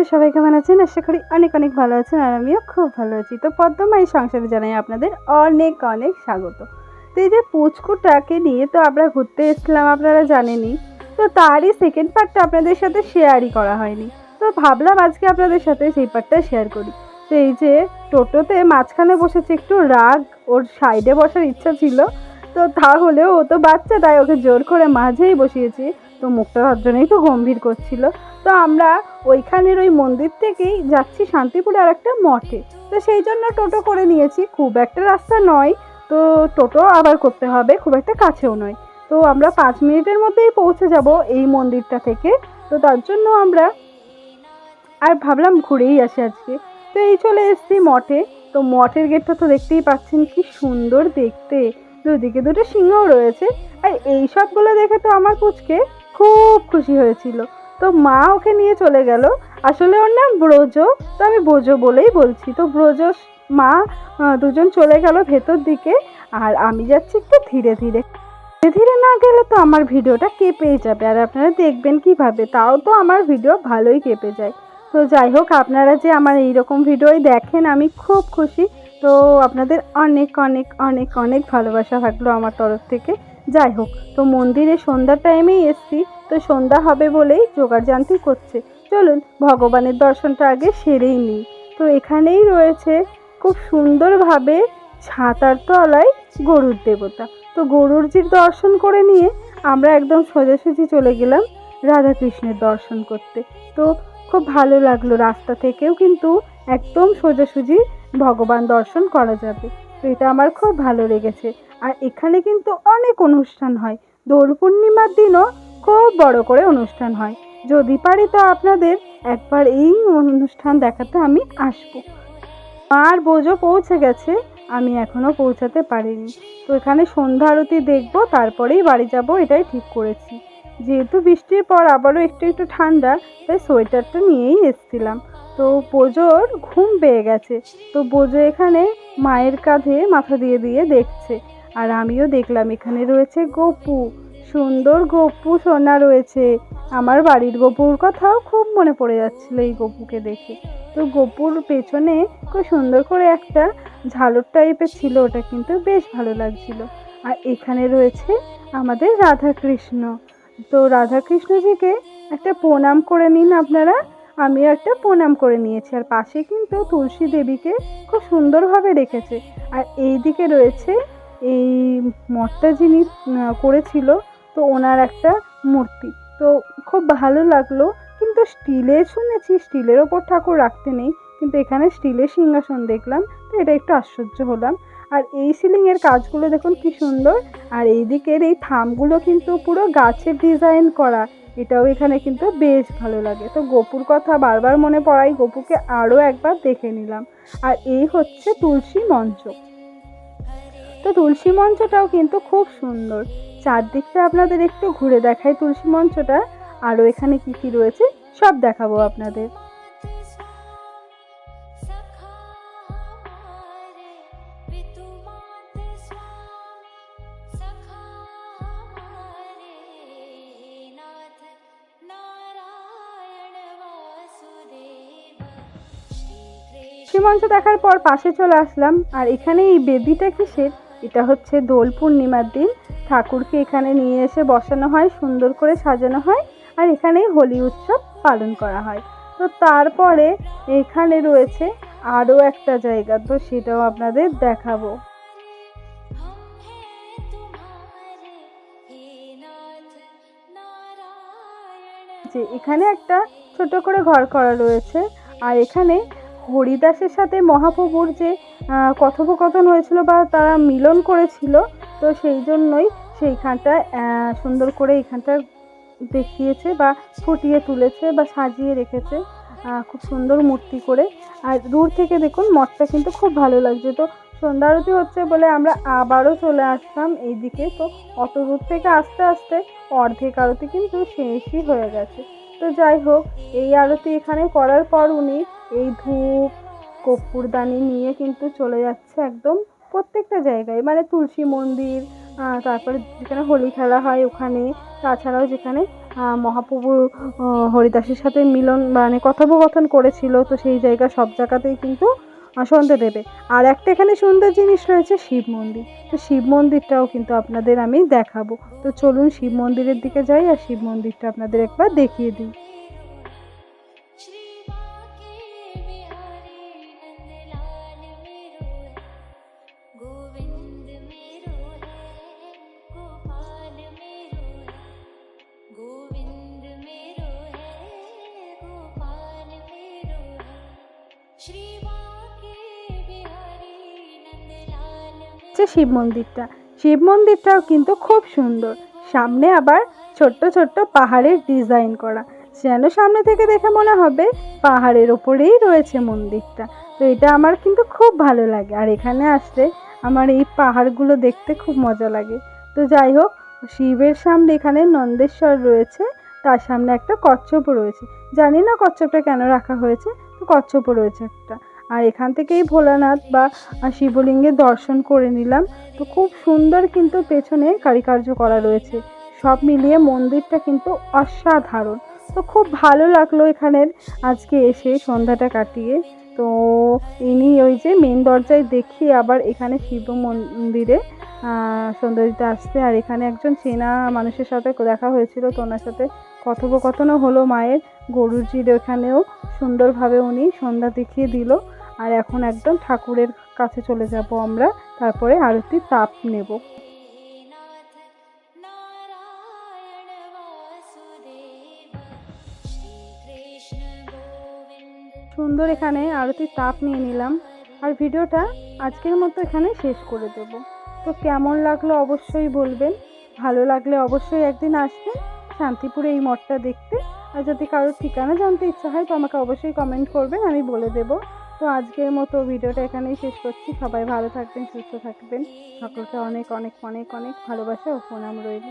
তো সবাই কেমন আছেন? আশা করি অনেক অনেক ভালো আছেন আর আমিও খুব ভালো আছি। তো পদ্মমাই সংসারে জানাই আপনাদের অনেক অনেক স্বাগত। তো এই যে পুচকুটাকে নিয়ে তো আমরা ঘুরতে এসেছিলাম আপনারা জানেনই। তো তারই সেকেন্ড পার্টটা আপনাদের সাথে শেয়ারই করা হয়নি। তো ভাবলাম আজকে আপনাদের সাথে সেই পার্টটা শেয়ার করি। তো এই যে টোটোতে মাঝখানে বসেছে একটু রাগ, ওর সাইডে বসার ইচ্ছা ছিল। তো তাহলেও ও তো বাচ্চা, তাই ওকে জোর করে মাঝেই বসিয়েছি। তো মুখটা তার জন্যই তো গম্ভীর করছিল। তো আমরা ওইখানের ওই মন্দির থেকেই যাচ্ছি শান্তিপুরে আর একটা মঠে। তো সেই জন্য টোটো করে নিয়েছি। খুব একটা রাস্তা নয়, তো টোটো আবার করতে হবে, খুব একটা কাছেও নয়। তো আমরা পাঁচ মিনিটের মধ্যেই পৌঁছে যাব এই মন্দিরটা থেকে। তো তার জন্য আমরা আর ভাবলাম ঘুরেই আসি আজকে। তো এই চলে এসেছি মঠে। তো মঠের গেটটা তো দেখতেই পাচ্ছেন কি সুন্দর দেখতে। দুদিকে দুটো সিংহও রয়েছে। আর এই সবগুলো দেখে তো আমার পুচকে খুব খুশি হয়েছিল। তো মা ওকে নিয়ে চলে গেল। আসলে ওর নাম ব্রজ, তো আমি ব্রজ বলেই বলছি। তো ব্রজ, মা দুজন চলে গেল ভেতর দিকে। আর আমি যাচ্ছি একটু ধীরে ধীরে। ধীরে ধীরে না গেলে তো আমার ভিডিওটা কেঁপেই যাবে। আর আপনারা দেখবেন কীভাবে, তাও তো আমার ভিডিও ভালোই কেঁপে যায়। তো যাই হোক, আপনারা যে আমার এইরকম ভিডিওই দেখেন, আমি খুব খুশি। তো আপনাদের অনেক অনেক অনেক অনেক ভালোবাসা থাকল আমার তরফ থেকে। যাই হোক তো মন্দিরে সন্ধ্যার টাইমেই এসছি, তো সন্ধ্যা হবে বলেই জোগাড় জানতি করছে। চলুন, ভগবানের দর্শনটা আগে সেরেই নিই। তো এখানেই রয়েছে খুব সুন্দরভাবে ছাতার তলায় গরুর দেবতা। তো গরুরজির দর্শন করে নিয়ে আমরা একদম সোজাসুজি চলে গেলাম রাধাকৃষ্ণের দর্শন করতে। তো খুব ভালো লাগল রাস্তা থেকেও কিন্তু একদম সোজাসুজি ভগবান দর্শন করা যাবে। তো এটা আমার খুব ভালো লেগেছে। আর এখানে কিন্তু অনেক অনুষ্ঠান হয়। দোল পূর্ণিমার দিনও খুব বড় করে অনুষ্ঠান হয়। যদি পারি তো আপনাদের একবার এই অনুষ্ঠান দেখাতে আমি আসব। আর বোঝো পৌঁছে গেছে, আমি এখনও পৌঁছাতে পারিনি। তো এখানে সন্ধ্যা আরতি দেখব, তারপরেই বাড়ি যাব, এটাই ঠিক করেছি। যেহেতু বৃষ্টির পর আবারও একটু একটু ঠান্ডা, তাই সোয়েটারটা নিয়েই এসছিলাম। তো বোজোর ঘুম পেয়ে গেছে। তো বোজো এখানে মায়ের কাঁধে মাথা দিয়ে দিয়ে দেখছে। আর আমিও দেখলাম, এখানে রয়েছে গপু। সুন্দর গপু সোনা রয়েছে। আমার বাড়ির গপুর কথাও খুব মনে পড়ে যাচ্ছিল এই গপুকে দেখে। তো গপুর পেছনে খুব সুন্দর করে একটা ঝালর টাইপের ছিল, ওটা কিন্তু বেশ ভালো লাগছিল। আর এখানে রয়েছে আমাদের রাধাকৃষ্ণ। তো রাধাকৃষ্ণজিকে একটা প্রণাম করে নিন আপনারা। আমিও একটা প্রণাম করে নিয়েছি, আর পাশে কিন্তু তুলসী দেবীকে খুব সুন্দরভাবে রেখেছে আর এই দিকে রয়েছে এই মঠটা যিনি করেছিল, তো ওনার একটা মূর্তি। তো খুব ভালো লাগল, কিন্তু স্টিলের শুনেছি, স্টিলের ওপর ঠাকুর রাখতে নেই, কিন্তু এখানে স্টিলের সিংহাসন দেখলাম, তো এটা একটু আশ্চর্য হলাম। আর এই সিলিংয়ের কাজগুলো দেখুন কি সুন্দর, আর এই দিকের এই থামগুলো কিন্তু পুরো গাছের ডিজাইন করা এটাও এখানে কিন্তু বেশ ভালো লাগে। তো গপুর কথা বারবার মনে পড়াই গপুকে আরও একবার দেখে নিলাম। আর এই হচ্ছে তুলসী মঞ্চ। তো তুলসী মঞ্চটাও কিন্তু খুব সুন্দর। চারদিকটা আপনাদের একটু ঘুরে দেখাই তুলসী মঞ্চটা। আরও এখানে কী কী রয়েছে, সব দেখাবো আপনাদের। সীমাংশ দেখার পর পাশে চলে আসলাম। আর এখানে এই বেদিটা কিসের? এটা হচ্ছে দোল পূর্ণিমার দিন। ঠাকুরকে এখানে নিয়ে এসে বসানো হয়, সুন্দর করে সাজানো হয়। আর এখানেই হোলি উৎসব পালন করা হয়। তো তারপরে এখানে রয়েছে আরও একটা জায়গা। তো সেটাও আপনাদের দেখাবো। যে এখানে একটা ছোট করে ঘর করা রয়েছে। আর এখানে হরিদাসের সাথে মহাপ্রভুর যে কথোপকথন হয়েছিল বা তারা মিলন করেছিল তো সেই জন্যই সেইখানটায় আহ, সুন্দর করে এইখানটা দেখিয়েছে বা ফুটিয়ে তুলেছে বা সাজিয়ে রেখেছে খুব সুন্দর মূর্তি করে। আর দূর থেকে দেখুন মঠটা কিন্তু খুব ভালো লাগছে। তো সন্ধ্যা আরতি হচ্ছে বলে আমরা আবারও চলে আসলাম এইদিকে। তো অত দূর থেকে আস্তে আস্তে অর্ধেক আরতি কিন্তু শেষই হয়ে গেছে। তো যাই হোক এই আরতি এখানে করার পর উনি এই ধূপ, কর্পূরদানি নিয়ে কিন্তু চলে যাচ্ছে একদম প্রত্যেকটা জায়গায়। মানে তুলসী মন্দির তারপরে যেখানে হোলি খেলা হয় ওখানে, তাছাড়াও যেখানে মহাপ্রভু হরিদাসের সাথে মিলন মানে কথোপকথন করেছিল, তো সেই জায়গা সব জায়গাতেই কিন্তু সন্ধে দেবে। আর একটা এখানে সুন্দর জিনিস রয়েছে শিব মন্দির। তো শিব মন্দিরটাও কিন্তু আপনাদের আমি দেখাবো। তো চলুন শিব মন্দিরের দিকে যাই আর শিব মন্দিরটা আপনাদের একবার দেখিয়ে দিই। হচ্ছে শিব মন্দিরটা। শিব মন্দিরটাও কিন্তু খুব সুন্দর। সামনে আবার ছোট্ট ছোট্ট পাহাড়ের ডিজাইন করা। যেন সামনে থেকে দেখে মনে হবে পাহাড়ের ওপরেই রয়েছে মন্দিরটা। তো এটা আমার কিন্তু খুব ভালো লাগে। আর এখানে আসলে আমার এই পাহাড়গুলো দেখতে খুব মজা লাগে। তো যাই হোক, শিবের সামনে এখানে নন্দেশ্বর রয়েছে। তার সামনে একটা কচ্ছপও রয়েছে। জানি না কচ্ছপটা কেন রাখা হয়েছে। তো কচ্ছপও রয়েছে একটা। আর এখান থেকেই ভোলানাথ বা শিবলিঙ্গের দর্শন করে নিলাম। তো খুব সুন্দর কিন্তু পেছনে কারিকার্য করা রয়েছে। সব মিলিয়ে মন্দিরটা কিন্তু অসাধারণ। তো খুব ভালো লাগল এখানের আজকে এসে সন্ধ্যাটা কাটিয়ে। তো ইনি ওই যে মেন দরজায় দেখি আবার এখানে শিব মন্দিরে দিতে আসতে আর এখানে একজন চেনা মানুষের সাথে দেখা হয়েছিল। তো ওনার সাথে কথোপকথনও হলো মায়ের। গরুজির ওখানেও সুন্দরভাবে উনি সন্ধ্যা দেখিয়ে দিল। আর এখন একদম ঠাকুরের কাছে চলে যাব আমরা। তারপরে আরতি তাপ নেব। সুন্দর এখানে আরতি তাপ নিয়ে নিলাম। আর ভিডিওটা আজকের মতো এখানে শেষ করে দেব। তো কেমন লাগল অবশ্যই বলবেন। ভালো লাগলে অবশ্যই একদিন আসবেন শান্তিপুরে এই মঠটা দেখতে। আর যদি কারোর ঠিকানা জানতে ইচ্ছা হয় তো আমাকে অবশ্যই কমেন্ট করবেন, আমি বলে দেবো। তো আজকের মতো ভিডিওটা এখানেই শেষ করছি। সবাই ভালো থাকবেন, সুস্থ থাকবেন। সকলকে অনেক অনেক অনেক অনেক ভালোবাসা ও প্রণাম রইল।